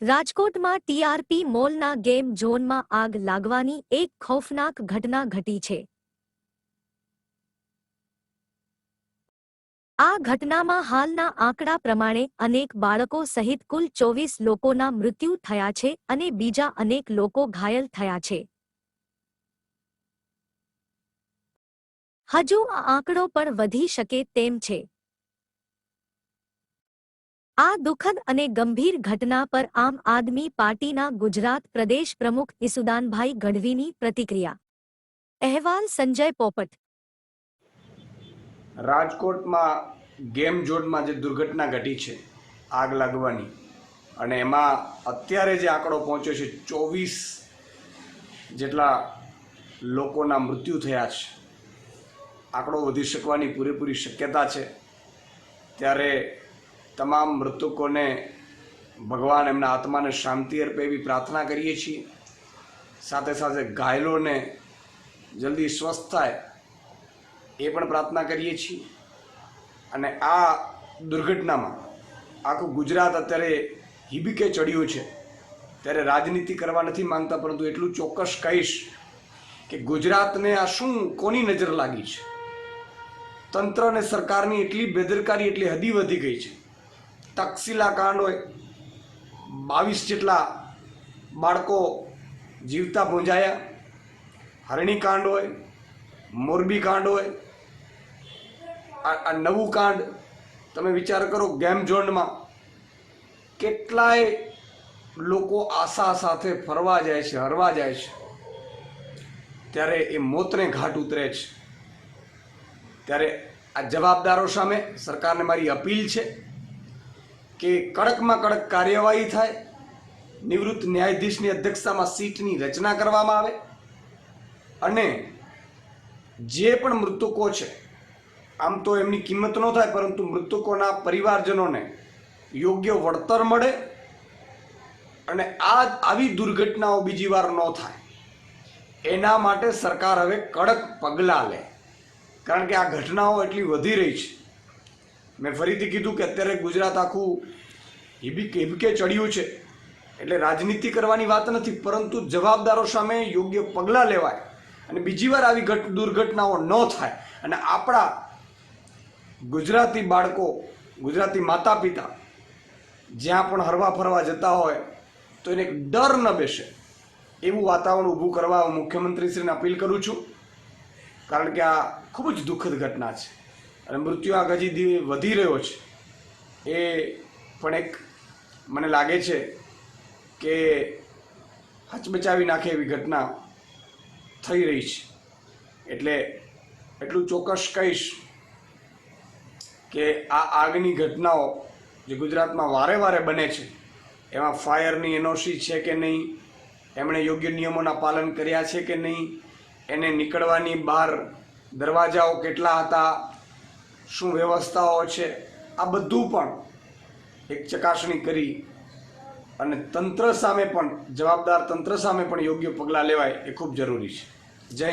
રાજકોટમાં TRP મોલના game ઝોનમાં આગ લાગવાની એક ખૌફનાક ઘટના ઘટી છે. આ ઘટનામાં હાલના આંકડા પ્રમાણે અનેક બાળકો સહિત કુલ ચોવીસ લોકોના મૃત્યુ થયા છે અને બીજા અનેક લોકો ઘાયલ થયા છે. હજુ આ આંકડો પણ વધી શકે તેમ છે. આ દુઃખદ અને ગંભીર ઘટના પર આમ આદમી પાર્ટીના ગુજરાત પ્રદેશ પ્રમુખ ઈસુદાનભાઈ ગઢવીની પ્રતિક્રિયા. અહેવાલ સંજય પોપટ. રાજકોટમાં ગેમ ઝોનમાં જે દુર્ઘટના ઘટી છે, આગ લાગવાની, અને એમાં અત્યારે જે આંકડો પહોંચ્યો છે, ચોવીસ જેટલા લોકોના મૃત્યુ થયા છે. આંકડો વધી શકવાની પૂરેપૂરી શક્યતા છે. ત્યારે તમામ મૃતકોને ભગવાન એમના આત્માને શાંતિ અર્પે એવી પ્રાર્થના કરીએ છીએ. સાથે સાથે ઘાયલોને જલ્દી સ્વસ્થ થાય એ પણ પ્રાર્થના કરીએ છીએ. અને આ દુર્ઘટનામાં આખું ગુજરાત અત્યારે હિબીકે ચડ્યું છે. ત્યારે રાજનીતિ કરવા નથી માંગતા, પરંતુ એટલું ચોક્કસ કહીશ કે ગુજરાતને આ શું કોની નજર લાગી છે? તંત્ર અને સરકારની એટલી બેદરકારી, એટલી હદી વધી ગઈ છે. તક્ષશિલા કાંડ હોય, બાવીસ જેટલા બાળકો જીવતા ભૂંજાયા. હરણી કાંડ હોય, મોરબી કાંડ હોય આ નવું કાંડ તમે વિચાર કરો ગેમ ઝોનમાં કેટલાય લોકો આશા સાથે ફરવા જાય છે, હરવા જાય છે. ત્યારે એ મોતને ઘાટ ઉતરે છે. ત્યારે આ જવાબદારો સામે સરકારને મારી અપીલ છે. કે કડકમાં કડક કાર્યવાહી થાય, નિવૃત્ત ન્યાયાધીશની અધ્યક્ષતામાં સીટની રચના કરવામાં આવે, અને જે પણ મૃતકો છે, આમ તો એમની કિંમત ન થાય, પરંતુ મૃતકોના પરિવારજનોને યોગ્ય વળતર મળે અને આ આવી દુર્ઘટનાઓ બીજી વાર ન થાય. એના માટે સરકાર હવે કડક પગલાં લે. કારણ કે આ ઘટનાઓ એટલી વધી રહી છે. મેં ફરીથી કીધું કે અત્યારે ગુજરાત આખું હિબીકે હિબકે ચડ્યું છે. એટલે રાજનીતિ કરવાની વાત નથી, પરંતુ જવાબદારો સામે યોગ્ય પગલાં લેવાય અને બીજી વાર આવી ઘટ, દુર્ઘટનાઓ ન થાય. અને આપણા ગુજરાતી બાળકો, ગુજરાતી માતા પિતા જ્યાં પણ હરવા ફરવા જતા હોય, તો એને ડર ન બેસે. એવું વાતાવરણ ઊભું કરવા હું મુખ્યમંત્રીશ્રીને અપીલ કરું છું. કારણ કે આ ખૂબ જ દુઃખદ ઘટના છે. અને મૃત્યુ હજી દી- વધી રહ્યો છે. એ પણ એક મને લાગે છે કે હચમચાવી નાખે એવી ઘટના થઈ રહી છે. એટલે એટલું ચોક્કસ કહીશ કે આ આગની ઘટનાઓ જે ગુજરાતમાં વારે વારે બને છે, એમાં ફાયરની એનઓસી છે કે નહીં, એમણે યોગ્ય નિયમોના પાલન કર્યા છે કે નહીં, એને નીકળવાની બહાર દરવાજાઓ કેટલા હતા શું વ્યવસ્થાઓ છે? આ બધું પણ એક ચકાસણી કરી અને તંત્ર સામે પણ, જવાબદાર તંત્ર સામે પણ યોગ્ય પગલાં લેવાય એ ખૂબ જરૂરી છે. જય